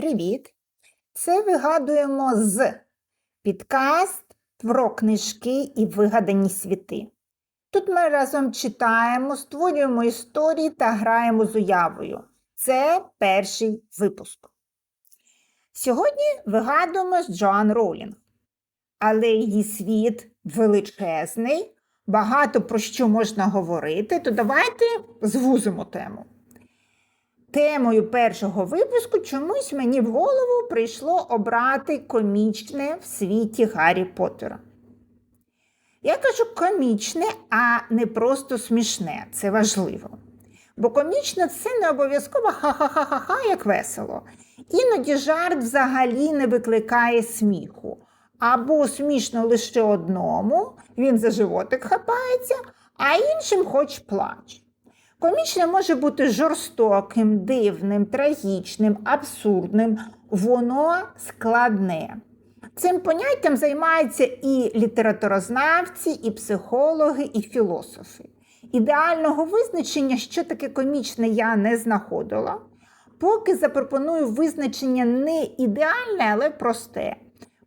Привіт! Це вигадуємо з підкаст про книжки і вигадані світи. Тут ми разом читаємо, створюємо історії та граємо з уявою. Це перший випуск. Сьогодні вигадуємо з Джоан Роулінг. Але її світ величезний, багато про що можна говорити, то давайте звузимо тему. Темою першого випуску чомусь мені в голову прийшло обрати комічне в світі Гаррі Поттера. Я кажу комічне, а не просто смішне. Це важливо. Бо комічне це не обов'язково ха-ха-ха-ха-ха, як весело. Іноді жарт взагалі не викликає сміху. Або смішно лише одному, він за животик хапається, а іншим хоч плач. Комічне може бути жорстоким, дивним, трагічним, абсурдним, воно складне. Цим поняттям займаються і літературознавці, і психологи, і філософи. Ідеального визначення, що таке комічне, я не знаходила. Поки запропоную визначення не ідеальне, але просте.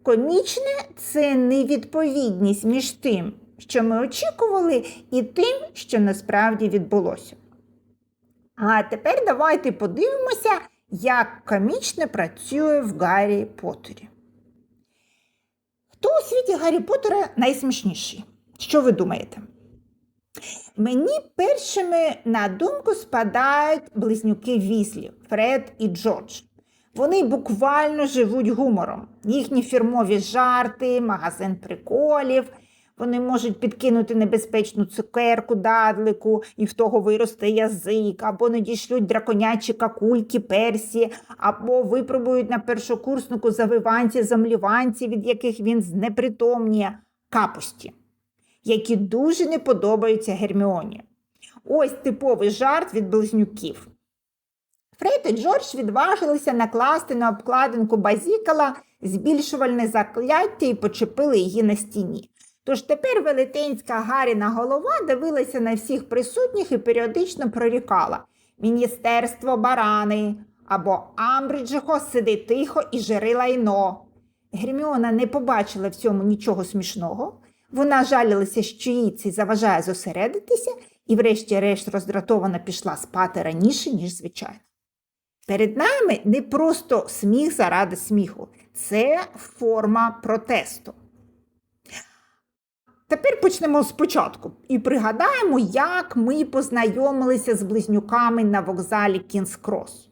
Комічне це невідповідність між тим, що ми очікували, і тим, що насправді відбулося. А тепер давайте подивимося, як комічне працює в Гаррі Поттері. Хто у світі Гаррі Поттера найсмішніший? Що ви думаєте? Мені першими на думку спадають близнюки Візлі Фред і Джордж. Вони буквально живуть гумором. Їхні фірмові жарти, магазин приколів. Вони можуть підкинути небезпечну цукерку, дадлику, і в того виросте язик, або надішлють драконячі какульки, персі, або випробують на першокурснику завиванці, замліванці, від яких він знепритомніє капусті, які дуже не подобаються Герміоні. Ось типовий жарт від близнюків. Фред і Джордж відважилися накласти на обкладинку базікала збільшувальне закляття і почепили її на стіні. Тож тепер велетенська Гаріна голова дивилася на всіх присутніх і періодично прорікала Міністерство барани або Амбриджихо сиди тихо і жири лайно. Герміона не побачила в цьому нічого смішного. Вона жалілася, що їй це заважає зосередитися, і, врешті-решт, роздратовано пішла спати раніше, ніж звичайно. Перед нами не просто сміх заради сміху, це форма протесту. Тепер почнемо спочатку і пригадаємо, як ми познайомилися з близнюками на вокзалі Кінс Крос.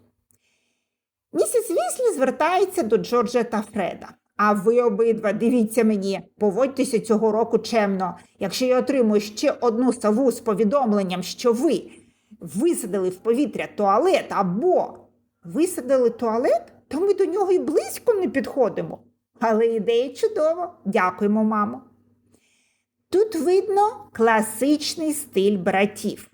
Місіс Віслі звертається до Джорджа та Фреда. А ви обидва, дивіться мені, поводьтеся цього року чемно. Якщо я отримую ще одну сову з повідомленням, що ви висадили в повітря туалет або висадили туалет, то ми до нього і близько не підходимо. Але ідея чудова. Дякуємо, мамо. Тут видно класичний стиль братів.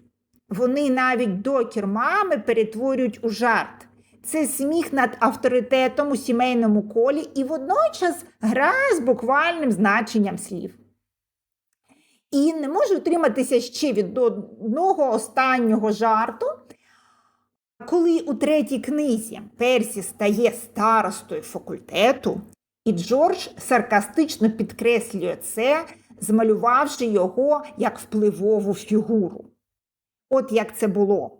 Вони навіть докір мами перетворюють у жарт. Це сміх над авторитетом у сімейному колі і водночас гра з буквальним значенням слів. І не можу утриматися ще від одного останнього жарту. Коли у третій книзі Персі стає старостою факультету, і Джордж саркастично підкреслює це, змалювавши його як впливову фігуру. От як це було.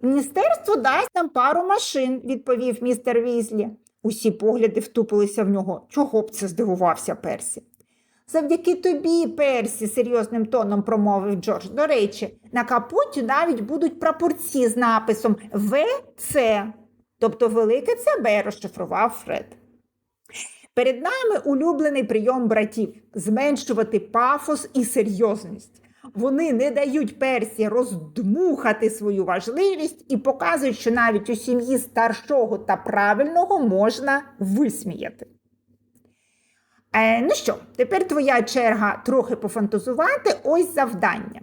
Міністерство дасть нам пару машин, відповів містер Візлі. Усі погляди втупилися в нього. Чого б це здивувався Персі? Завдяки тобі, Персі, серйозним тоном промовив Джордж. До речі, на капоті навіть будуть прапорці з написом ВЦ, тобто велике ЦБ, розшифрував Фред. Перед нами улюблений прийом братів зменшувати пафос і серйозність. Вони не дають персі роздмухати свою важливість і показують, що навіть у сім'ї старшого та правильного можна висміяти. Е, ну що, тепер твоя черга трохи пофантазувати ось завдання.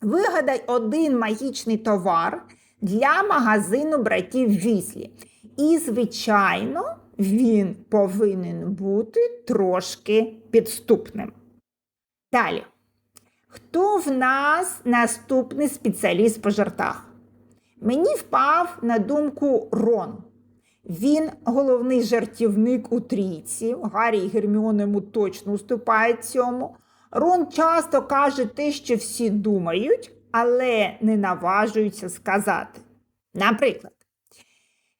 Вигадай один магічний товар для магазину братів Віслі. І, звичайно, він повинен бути трошки підступним. Далі. Хто в нас наступний спеціаліст по жартах? Мені впав на думку Рон. Він головний жартівник у трійці. Гаррі і Герміона йому точно уступають цьому. Рон часто каже те, що всі думають, але не наважуються сказати. Наприклад,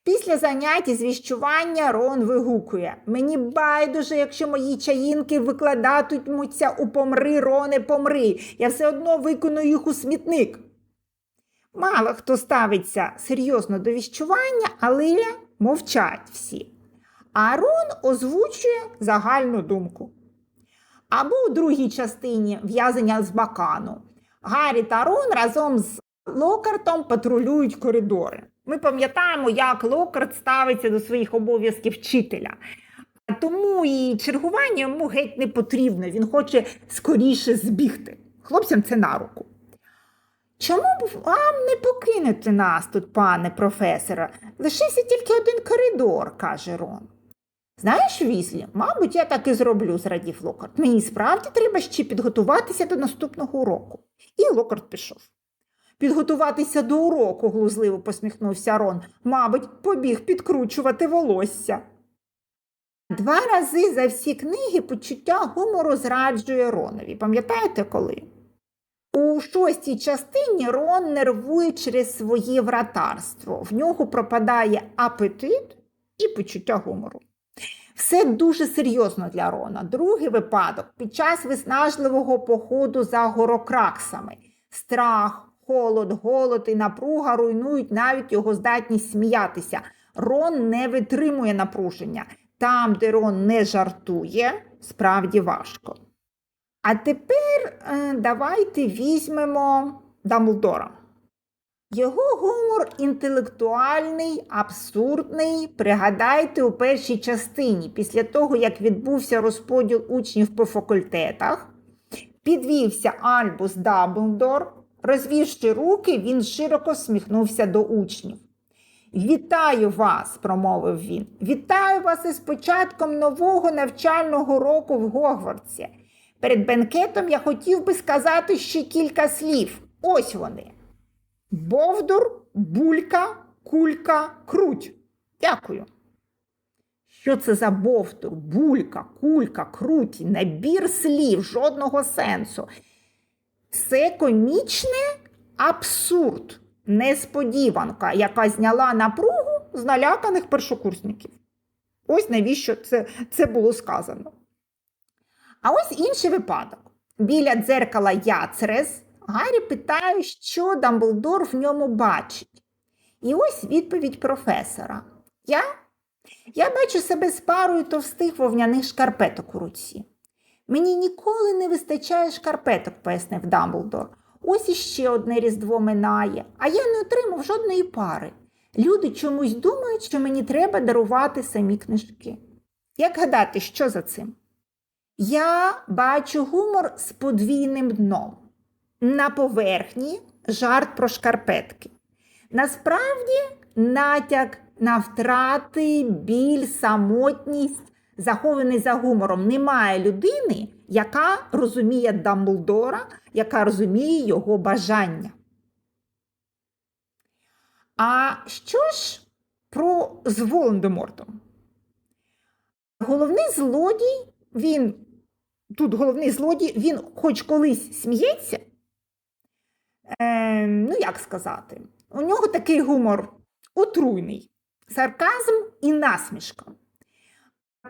після заняття з віщування Рон вигукує: Мені байдуже, якщо мої чаїнки викладатимуться у помри, Роне, помри. Я все одно виконую їх у смітник. Мало хто ставиться серйозно до віщування, але мовчать всі. А Рон озвучує загальну думку. Або у другій частині в'язання з бакану. Гаррі та Рон разом з Локартом патрулюють коридори. Ми пам'ятаємо, як Локарт ставиться до своїх обов'язків вчителя. Тому і чергування йому геть не потрібно. Він хоче скоріше збігти. Хлопцям це на руку. Чому б вам не покинути нас тут, пане професоре? Лишився тільки один коридор, каже Рон. Знаєш, Візлі, мабуть, я так і зроблю, зрадів Локарт. Мені справді треба ще підготуватися до наступного уроку. І Локарт пішов. Підготуватися до уроку, глузливо посміхнувся Рон. Мабуть, побіг підкручувати волосся. Два рази за всі книги почуття гумору зраджує Ронові. Пам'ятаєте коли? У шостій частині Рон нервує через своє вратарство. В нього пропадає апетит і почуття гумору. Все дуже серйозно для Рона. Другий випадок під час виснажливого походу за горокраксами. Страх, холод, голод і напруга руйнують навіть його здатність сміятися. Рон не витримує напруження. Там, де Рон не жартує, справді важко. А тепер е, давайте візьмемо Дамблдора. Його гумор інтелектуальний, абсурдний. Пригадайте у першій частині, після того, як відбувся розподіл учнів по факультетах, підвівся Альбус Дамблдор, розвівши руки, він широко всміхнувся до учнів. Вітаю вас, промовив він. Вітаю вас із початком нового навчального року в Гогвартсі. Перед бенкетом я хотів би сказати ще кілька слів. Ось вони. Бовдур, булька, кулька, круть. Дякую. Що це за бовдур, булька, кулька, круть? Набір слів, жодного сенсу. Це комічне абсурд, несподіванка, яка зняла напругу з наляканих першокурсників. Ось навіщо це, це було сказано. А ось інший випадок. Біля дзеркала Яцрес Гаррі питає, що Дамблдор в ньому бачить. І ось відповідь професора. Я Я бачу себе з парою товстих вовняних шкарпеток у руці. Мені ніколи не вистачає шкарпеток, пояснив Дамблдор. Ось іще одне різдво минає, а я не отримав жодної пари. Люди чомусь думають, що мені треба дарувати самі книжки. Як гадати, що за цим? Я бачу гумор з подвійним дном. На поверхні жарт про шкарпетки. Насправді натяк на втрати, біль, самотність, захований за гумором. Немає людини, яка розуміє Дамблдора, яка розуміє його бажання. А що ж про з Волан-де-Мортом? Головний злодій, він тут головний злодій, він хоч колись сміється. Е, ну, як сказати, у нього такий гумор отруйний, сарказм і насмішка.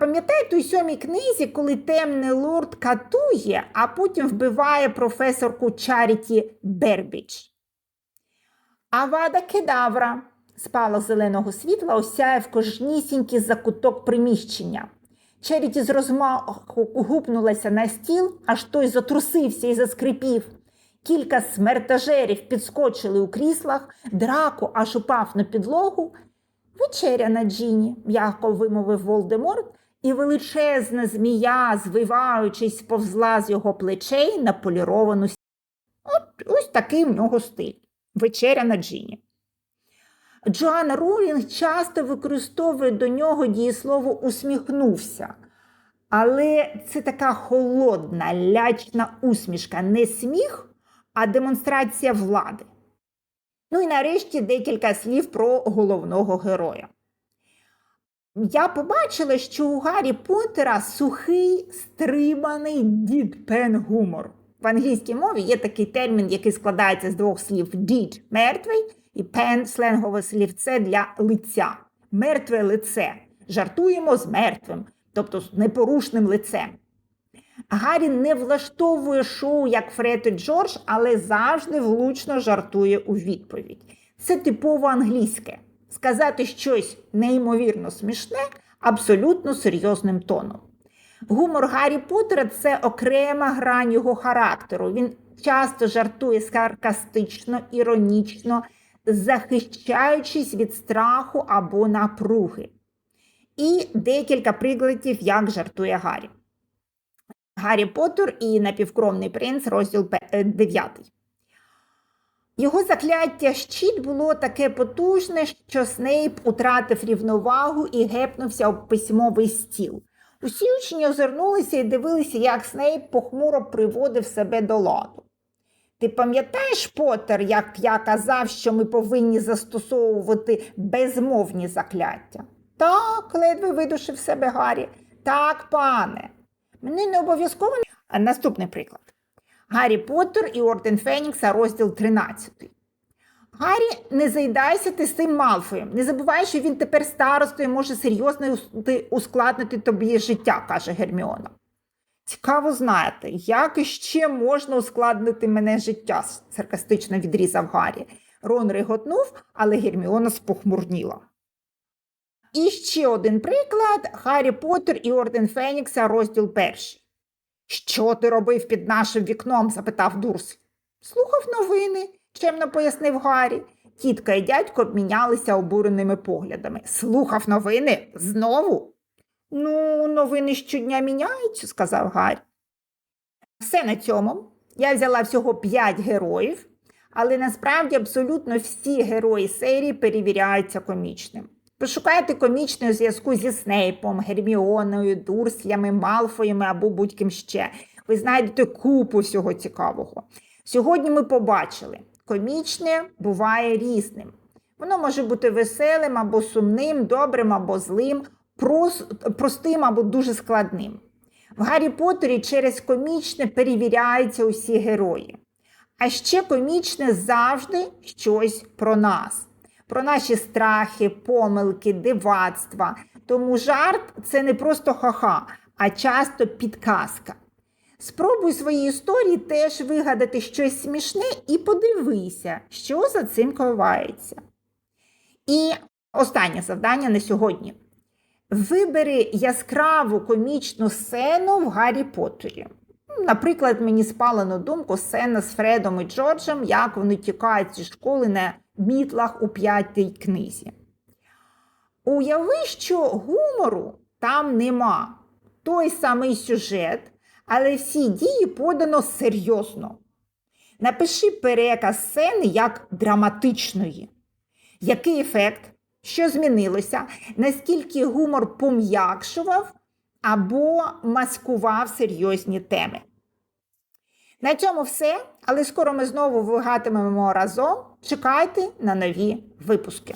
Пам'ятаєте у сьомій книзі, коли темний лорд катує, а потім вбиває професорку Чаріті Бербіч. Авада кедавра спала зеленого світла, осяяв кожнісінький закуток приміщення. Черіті з розмаху гупнулася на стіл, аж той затрусився і заскрипів. Кілька смертежерів підскочили у кріслах, драко аж упав на підлогу. Вечеря на Джіні, м'яко вимовив Волдеморт, і величезна змія, звиваючись, повзла з його плечей на поліровану стіну. От ось такий в нього стиль. Вечеря на Джіні. Джоан Рулінг часто використовує до нього дієслово усміхнувся. Але це така холодна, лячна усмішка, не сміх, а демонстрація влади. Ну і нарешті декілька слів про головного героя. Я побачила, що у Гаррі Поттера сухий стриманий дід пен гумор. В англійській мові є такий термін, який складається з двох слів: дід мертвий і пен сленгове слівце для лиця. Мертве лице. Жартуємо з мертвим, тобто з непорушним лицем. Гаррі не влаштовує шоу, як Фред і Джордж, але завжди влучно жартує у відповідь. Це типово англійське. Сказати щось неймовірно смішне абсолютно серйозним тоном. Гумор Гаррі Поттера – це окрема грань його характеру. Він часто жартує саркастично, іронічно, захищаючись від страху або напруги. І декілька прикладів, як жартує Гаррі. Гаррі Поттер і напівкровний принц, розділ 9. Його закляття щит було таке потужне, що Снейп утратив рівновагу і гепнувся об письмовий стіл. Усі учні озирнулися і дивилися, як Снейп похмуро приводив себе до ладу. Ти пам'ятаєш, Поттер, як я казав, що ми повинні застосовувати безмовні закляття? Так, ледве видушив себе Гаррі. Так, пане. Мені не обов'язково. Наступний приклад. Гаррі Поттер і Орден Фенікса, розділ 13. Гаррі, не заїдайся ти з цим Малфоєм. Не забувай, що він тепер старостою може серйозно ускладнити тобі життя, каже Герміона. Цікаво знаєте, як іще можна ускладнити мене життя, саркастично відрізав Гаррі. Рон реготнув, але Герміона спохмурніла. І ще один приклад: Гаррі Поттер і Орден Фенікса, розділ перший. Що ти робив під нашим вікном? запитав Дурс. Слухав новини, чемно пояснив Гаррі. Тітка і дядько обмінялися обуреними поглядами. Слухав новини знову? Ну, новини щодня міняються, сказав Гаррі. Все на цьому. Я взяла всього п'ять героїв, але насправді абсолютно всі герої серії перевіряються комічним. Пошукайте комічний у зв'язку зі Снейпом, Герміоною, Дурслями, Малфоями або будь-ким ще. Ви знайдете купу всього цікавого. Сьогодні ми побачили, комічне буває різним. Воно може бути веселим або сумним, добрим або злим, простим або дуже складним. В Гаррі Поттері через комічне перевіряються усі герої. А ще комічне завжди щось про нас про наші страхи, помилки, дивацтва. Тому жарт це не просто ха-ха, а часто підказка. Спробуй своїй історії теж вигадати щось смішне і подивися, що за цим ховається. І останнє завдання на сьогодні. Вибери яскраву комічну сцену в Гаррі Поттері. Наприклад, мені спала на думку сцена з Фредом і Джорджем, як вони тікають зі школи на мітлах у п'ятій книзі. Уяви, що гумору там нема. Той самий сюжет, але всі дії подано серйозно. Напиши переказ сцени як драматичної. Який ефект? Що змінилося? Наскільки гумор пом'якшував або маскував серйозні теми? На цьому все, але скоро ми знову вигатимемо разом. Чекайте на нові випуски.